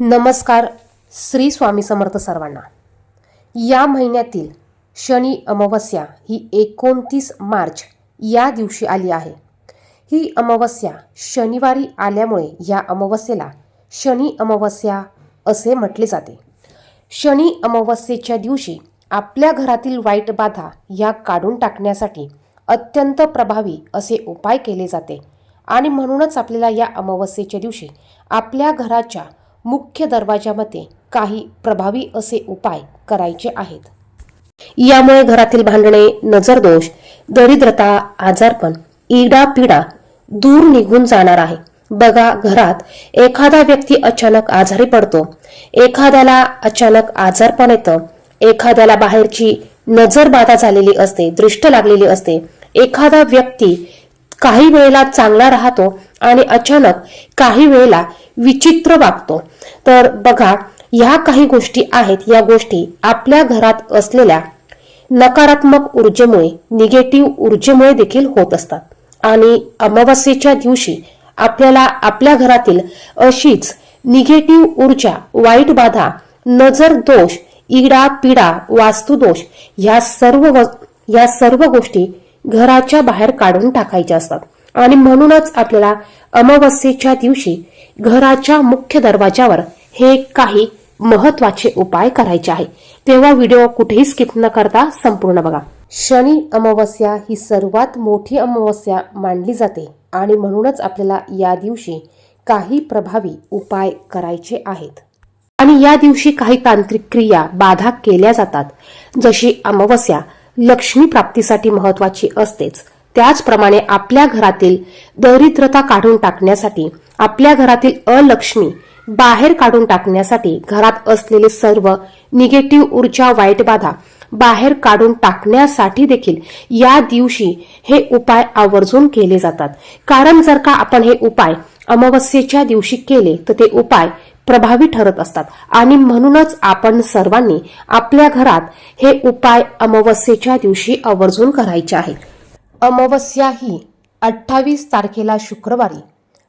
नमस्कार श्री स्वामी समर्थ सर्वांना. या महिन्यातील शनी अमावस्या ही एकोणतीस मार्च या दिवशी आली आहे. ही अमावस्या शनिवारी आल्यामुळे या अमावस्येला शनी अमावस्या असे म्हटले जाते. शनी अमावस्येच्या दिवशी आपल्या घरातील वाईट बाधा या काढून टाकण्यासाठी अत्यंत प्रभावी असे उपाय केले जाते आणि म्हणूनच आपल्याला या अमावस्येच्या दिवशी आपल्या घराच्या मुख्य दरवाजामध्ये काही प्रभावी असे उपाय करायचे आहेत. यामुळे घरातील भांडणे नजरदोष दरिद्रता आजारपण इडा पिडा दूर निघून जाणार आहे. बघा घरात एखादा व्यक्ती अचानक आजारी पडतो. एखाद्याला अचानक आजारपण येतं. एखाद्याला बाहेरची नजरबाधा झालेली असते दृष्ट लागलेली असते. एखादा व्यक्ती काही वेळेला चांगला राहतो आणि अचानक काही वेळेला विचित्र वागतो. तर बघा ह्या काही गोष्टी आहेत. या गोष्टी आपल्या घरात असलेल्या नकारात्मक ऊर्जेमुळे निगेटिव्ह ऊर्जेमुळे देखील होत असतात. आणि अमावस्येच्या दिवशी आपल्याला आपल्या घरातील अशीच निगेटिव्ह ऊर्जा वाईट बाधा नजर दोष इडा पिडा वास्तुदोष या सर्व व- या सर्व गोष्टी घराच्या बाहेर काढून टाकायच्या असतात. आणि म्हणूनच आपल्याला अमावस्येच्या दिवशी घराच्या मुख्य दरवाजावर हे काही महत्त्वाचे उपाय करायचे आहे. तेव्हा व्हिडिओ कुठेही स्किप न करता संपूर्ण बघा. शनी अमावस्या ही सर्वात मोठी अमावस्या मानली जाते आणि म्हणूनच आपल्याला या दिवशी काही प्रभावी उपाय करायचे आहेत. आणि या दिवशी काही तांत्रिक क्रिया बाधा केल्या जातात. जशी अमावस्या लक्ष्मी प्राप्तीसाठी महत्वाची असतेच. त्याचप्रमाणे आपल्या घरातील दरिद्रता काढून टाकण्यासाठी आपल्या घरातील अलक्ष्मी बाहेर काढून टाकण्यासाठी घरात असलेले सर्व निगेटिव्ह ऊर्जा वाईट बाधा बाहेर काढून टाकण्यासाठी देखील या दिवशी हे उपाय आवर्जून केले जातात. कारण जर का आपण हे उपाय अमावस्येच्या दिवशी केले तर ते उपाय प्रभावी ठरत असतात. आणि म्हणूनच आपण सर्वांनी आपल्या घरात हे उपाय अमावस्येच्या दिवशी आवर्जून करायचे आहेत. अमावस्या ही अठ्ठावीस तारखेला शुक्रवारी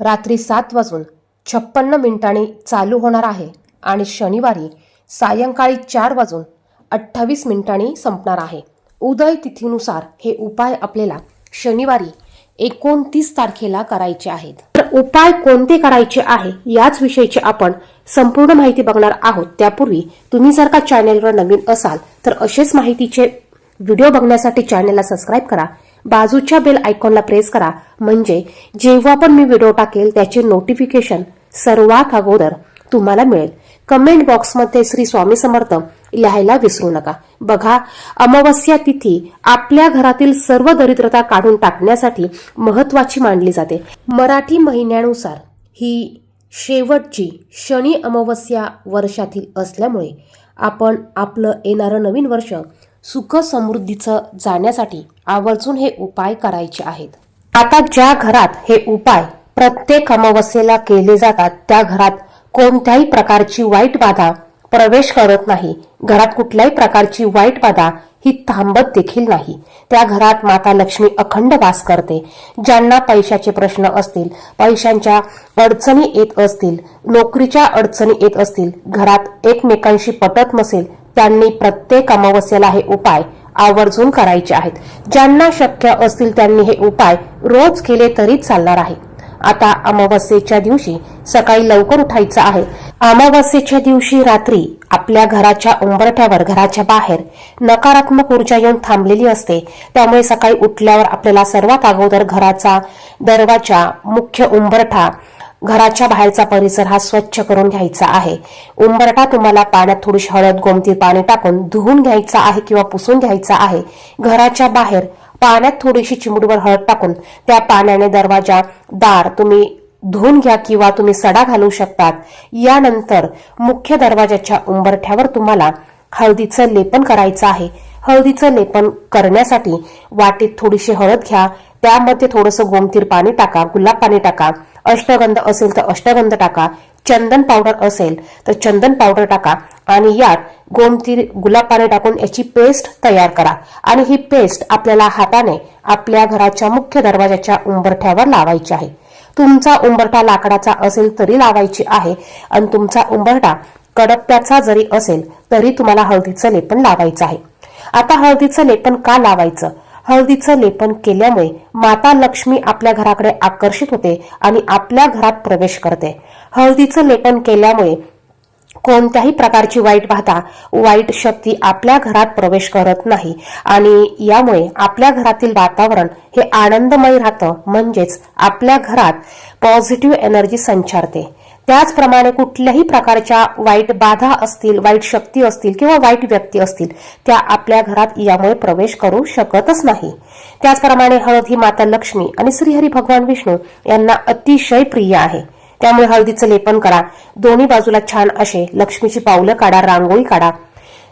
रात्री सात वाजून छप्पन्न मिनिटांनी चालू होणार आहे आणि शनिवारी सायंकाळी चार वाजून अठ्ठावीस मिनिटांनी संपणार आहे. उदय तिथीनुसार हे उपाय आपल्याला शनिवारी एकोणतीस तारखेला करायचे आहेत. तर उपाय कोणते करायचे आहे याच विषयीची आपण संपूर्ण माहिती बघणार आहोत. त्यापूर्वी तुम्ही जर का चॅनेलवर नवीन असाल तर असेच माहितीचे व्हिडिओ बघण्यासाठी चॅनेलला सबस्क्राईब करा. बाजूच्या बेल आयकॉनला प्रेस करा. म्हणजे जेव्हा पण मी व्हिडिओ टाकेल त्याचे नोटिफिकेशन सर्वात अगोदर तुम्हाला मिळेल. कमेंट बॉक्समध्ये श्री स्वामी समर्थ लिहायला विसरू नका. बघा अमावस्या तिथी आपल्या घरातील सर्व दरिद्रता काढून टाकण्यासाठी महत्वाची मानली जाते. मराठी महिन्यानुसार ही शेवटची शनी अमावस्या वर्षातील असल्यामुळे आपण आपलं येणारं नवीन वर्ष सुख समृद्धीचं जाण्यासाठी आवर्जून हे उपाय करायचे आहेत. आता ज्या घरात हे उपाय प्रत्येक अमावस्येला केले जातात त्या घरात कोणत्याही प्रकारची वाईट बाधा प्रवेश करत नाही. घरात कुठल्याही प्रकारची वाईट बाधा ही थांबत देखील नाही. त्या घरात माता लक्ष्मी अखंड वास करते. ज्यांना पैशाचे प्रश्न असतील पैशांच्या अडचणी येत असतील नोकरीच्या अडचणी येत असतील घरात एकमेकांशी पटत नसेल त्यांनी प्रत्येक अमावस्येला हे उपाय आवर्जून करायचे आहेत. ज्यांना शक्य असतील त्यांनी हे उपाय रोज केले तरी चालणार आहे. आता अमावस्येच्या दिवशी सकाळी लवकर उठायचं आहे. अमावस्येच्या दिवशी रात्री आपल्या घराच्या उंबरठ्यावर घराच्या बाहेर नकारात्मक ऊर्जा येऊन थांबलेली असते. त्यामुळे सकाळी उठल्यावर आपल्याला सर्वात अगोदर घराचा दरवाजा मुख्य उंबरठा घराच्या बाहेरचा परिसर हा स्वच्छ करून घ्यायचा आहे. उंबरठा तुम्हाला पाण्यात थोडीशी हळद गोमती पाणी टाकून धुवून घ्यायचा आहे किंवा पुसून घ्यायचा आहे. घराच्या बाहेर पाण्यात थोडीशी चिमुडवर हळद टाकून त्या पाण्याने दरवाजा दार तुम्ही धुवून घ्या किंवा तुम्ही सडा घालू शकतात. यानंतर मुख्य दरवाजाच्या उंबरठ्यावर तुम्हाला हळदीचं लेपन करायचं आहे. हळदीचं लेपन करण्यासाठी वाटीत थोडीशी हळद घ्या. त्यामध्ये थोडंसं गोमतीर पाणी टाका गुलाब पाणी टाका. अष्टगंध असेल तर अष्टगंध टाका. चंदन पावडर असेल तर चंदन पावडर टाका. आणि यात गोमतीर गुलाब पाणी टाकून याची पेस्ट तयार करा. आणि ही पेस्ट आपल्याला हाताने आपल्या घराच्या मुख्य दरवाजाच्या उंबरठ्यावर लावायची आहे. तुमचा उंबरठा लाकडाचा असेल तरी लावायची आहे. आणि तुमचा उंबरठा कडप्प्याचा जरी असेल तरी तुम्हाला हळदीचं लेपन लावायचं आहे. आता हळदीचं लेपन का लावायचं? हळदीचं लेपन केल्यामुळे माता लक्ष्मी आपल्या घराकडे आकर्षित होते आणि आपल्या घरात प्रवेश करते. हळदीचं लेपन केल्यामुळे कोणत्याही प्रकारची वाईट बाधा वाईट शक्ती आपल्या घरात प्रवेश करत नाही आणि यामुळे आपल्या घरातील वातावरण हे आनंदमय राहतं म्हणजेच आपल्या घरात पॉझिटिव्ह एनर्जी संचारते. त्याचप्रमाणे कुठल्याही प्रकारच्या वाईट बाधा असतील वाईट शक्ती असतील किंवा वाईट व्यक्ती असतील त्या आपल्या घरात यामुळे प्रवेश करू शकतच नाही. त्याचप्रमाणे हळद ही माता लक्ष्मी आणि श्रीहरी भगवान विष्णू यांना अतिशय प्रिय आहे. त्यामुळे हळदीचं लेपन करा. दोन्ही बाजूला छान असे लक्ष्मीची पावलं काढा रांगोळी काढा.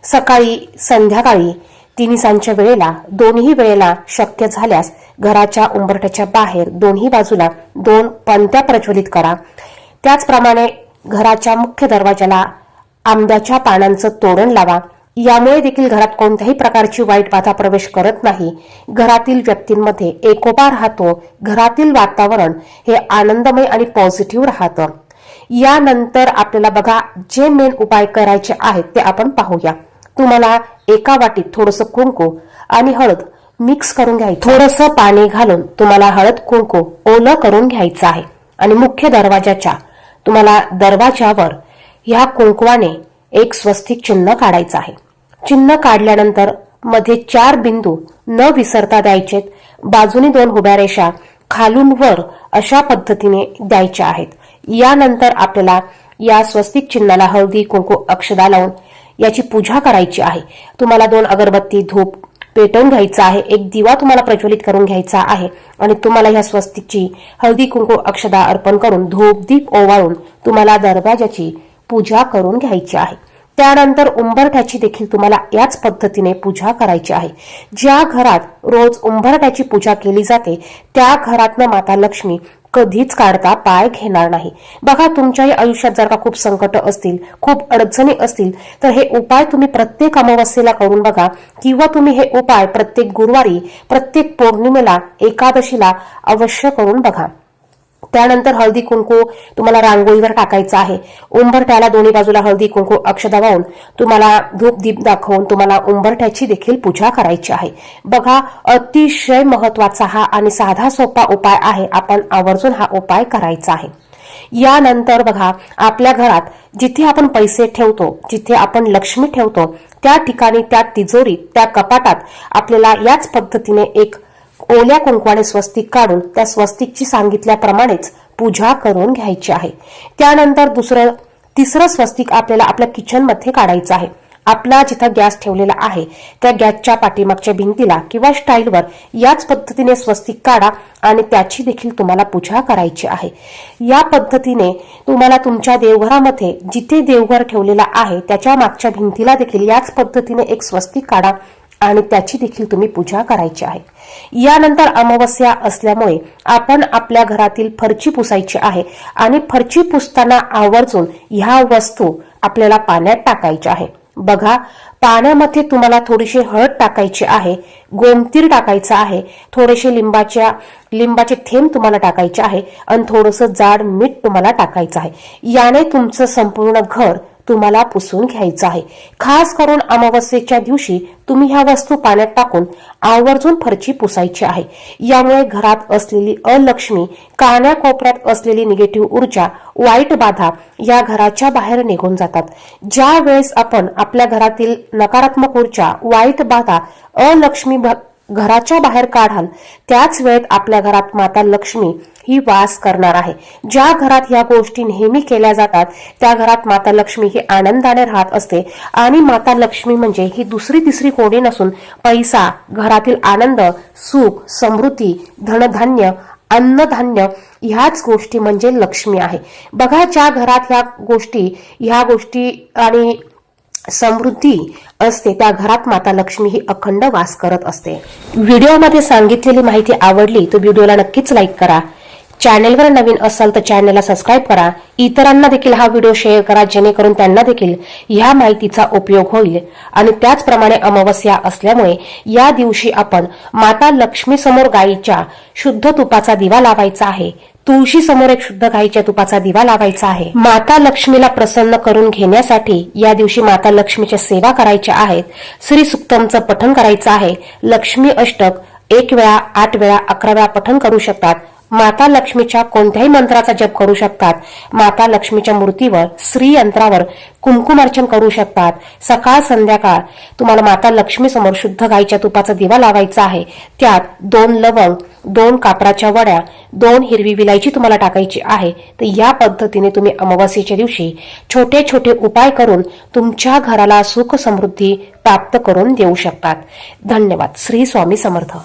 सकाळी संध्याकाळी तिन्हीसांच्या वेळेला दोन्ही वेळेला शक्य झाल्यास घराच्या उंबरठ्याच्या बाहेर दोन्ही बाजूला दोन पंत्या प्रज्वलित करा. त्याचप्रमाणे घराच्या मुख्य दरवाजाला आंब्याच्या पानांचं तोरण लावा. यामुळे देखील घरात कोणत्याही प्रकारची वाईट बाधा प्रवेश करत नाही. घरातील व्यक्तींमध्ये एकोपा राहतो. घरातील वातावरण हे आनंदमय आणि पॉझिटिव्ह राहतं. यानंतर आपल्याला बघा जे मेन उपाय करायचे आहेत ते आपण पाहूया. तुम्हाला एका वाटीत थोडंसं कुंकू आणि हळद मिक्स करून घ्यायचं. थोडंसं पाणी घालून तुम्हाला हळद कुंकू ओलं करून घ्यायचं आहे. आणि मुख्य दरवाजाच्या तुम्हाला दरवाजावर ह्या कुंकवाने एक स्वस्तिक चिन्ह काढायचं आहे. चिन्ह काढल्यानंतरमध्ये चार बिंदू न विसरता द्यायचेत. बाजूने दोन उभ्या रेषा खालून वर अशा पद्धतीने द्यायच्या आहेत. यानंतर आपल्याला या स्वस्तिक चिन्हाला हळदी कुंकू अक्षदा लावून याची पूजा करायची आहे. तुम्हाला दोन अगरबत्ती धूप पेटवून घ्यायचा आहे. एक दिवा तुम्हाला प्रज्वलित करून घ्यायचा आहे. आणि तुम्हाला ह्या स्वस्तिकची हळदी कुंकू अक्षदा अर्पण करून धूपदीप ओवाळून तुम्हाला दरवाजाची पूजा करून घ्यायची आहे. त्यानंतर उंबरठ्याची देखील तुम्हाला याच पद्धतीने पूजा करायची आहे. ज्या घरात रोज उंबरठ्याची पूजा केली जाते त्या घरातनं माता लक्ष्मी कधीच काढता पाय घेणार नाही. बघा तुमच्याही आयुष्यात जर का खूप संकट असतील खूप अडचणी असतील तर हे उपाय तुम्ही प्रत्येक अमावस्येला करून बघा. किंवा तुम्ही हे उपाय प्रत्येक गुरुवारी प्रत्येक पौर्णिमेला एकादशीला अवश्य करून बघा. त्यानंतर हळदी कुंकू तुम्हाला रांगोळीवर टाकायचं आहे. उंबरठ्याला दोन्ही बाजूला हळदी कुंकू अक्षदा वाहून तुम्हाला धूप दीप दाखवून तुम्हाला उंबरठ्याची देखील पूजा करायची आहे. बघा अतिशय महत्त्वाचा हा आणि साधा सोपा उपाय आहे. आपण आवर्जून हा उपाय करायचा आहे. यानंतर बघा आपल्या घरात जिथे आपण पैसे ठेवतो जिथे आपण लक्ष्मी ठेवतो त्या ठिकाणी त्या तिजोरीत त्या कपाटात आपल्याला याच पद्धतीने एक ओल्या कुंकवाने स्वस्तिक काढून त्या स्वस्तिकची सांगितल्याप्रमाणेच पूजा करून घ्यायची आहे. त्यानंतर दुसरं तिसरं स्वस्तिक आपल्याला आपल्या किचनमध्ये काढायचं आहे. आपला जिथं गॅस ठेवलेला आहे त्या गॅसच्या पाठीमागच्या भिंतीला किंवा स्टाईलवर याच पद्धतीने स्वस्तिक काढा आणि त्याची देखील तुम्हाला पूजा करायची आहे. या पद्धतीने तुम्हाला तुमच्या देवघरामध्ये जिथे देवघर ठेवलेला आहे त्याच्या मागच्या भिंतीला देखील याच पद्धतीने एक स्वस्तिक काढा आणि त्याची देखील तुम्ही पूजा करायची आहे. यानंतर अमावस्या असल्यामुळे आपण आपल्या घरातील फरची पुसायची आहे आणि फरची पुसताना आवर्जून ह्या वस्तू आपल्याला पाण्यात टाकायच्या आहे. बघा पाण्यामध्ये तुम्हाला थोडीशी हळद टाकायची आहे गोमतीर टाकायचं आहे थोडेसे लिंबाच्या लिंबाचे थेंब तुम्हाला टाकायचे आहे आणि थोडंसं जाड मीठ तुम्हाला टाकायचं आहे. याने तुमचं संपूर्ण घर तुम्हाला पुसून घ्यायचं आहे. खास करून अमावस्येच्या दिवशी तुम्ही ह्या वस्तू पाण्यात टाकून आवर्जून फरची पुसायची आहे. यामुळे घरात असलेली अलक्ष्मी कान्याकोपऱ्यात असलेली निगेटिव्ह ऊर्जा वाईट बाधा या घराच्या बाहेर निघून जातात. ज्या वेळेस आपण आपल्या घरातील नकारात्मक ऊर्जा वाईट बाधा अलक्ष्मी घराच्या बाहेर काढाल. त्याच वेळेत आपल्या घरात माता लक्ष्मी ही वास करणार आहे. ज्या घरात या गोष्टी नेहमी केल्या जातात त्या घरात माता लक्ष्मी ही आनंदाने राहत असते. आणि माता लक्ष्मी म्हणजे ही दुसरी तिसरी कोणी नसून पैसा घरातील आनंद सुख समृद्धी धनधान्य अन्नधान्य ह्याच गोष्टी म्हणजे लक्ष्मी आहे. बघा ज्या घरात ह्या गोष्टी ह्या गोष्टी आणि समृद्धी असते त्या घरात माता लक्ष्मी ही अखंड वास करत असते. व्हिडिओमध्ये सांगितलेली माहिती आवडली तर व्हिडिओला नक्कीच लाईक करा. चॅनेलवर नवीन असाल तर चॅनेलला सबस्क्राईब करा. इतरांना देखील हा व्हिडिओ शेअर करा जेणेकरून त्यांना देखील ह्या माहितीचा उपयोग होईल. आणि त्याचप्रमाणे अमावस्या असल्यामुळे या दिवशी आपण माता लक्ष्मी समोर गायीच्या शुद्ध तुपाचा दिवा लावायचा आहे. तुळशी समोर एक शुद्ध गायीच्या तुपाचा दिवा लावायचा आहे. माता लक्ष्मीला प्रसन्न करून घेण्यासाठी या दिवशी माता लक्ष्मीच्या सेवा करायच्या आहेत श्री सुक्तमचं पठण करायचं आहे. लक्ष्मी अष्टक एक वेळा आठ वेळा अकरा वेळा पठण करू शकतात. माता लक्ष्मीच्या कोणत्याही मंत्राचा जप करू शकतात. माता लक्ष्मीच्या मूर्तीवर श्री यंत्रावर कुंकुमार्चन करू शकतात. सकाळ संध्याकाळ तुम्हाला माता लक्ष्मी समोर शुद्ध गाईच्या तुपाचा दिवा लावायचा आहे. त्यात दोन लवंग दोन कापराच्या वड्या दोन हिरवी विलायची तुम्हाला टाकायची आहे. तर या पद्धतीने तुम्ही अमावास्येच्या दिवशी छोटे छोटे उपाय करून तुमच्या घराला सुख समृद्धी प्राप्त करून देऊ शकतात. धन्यवाद. श्री स्वामी समर्थ.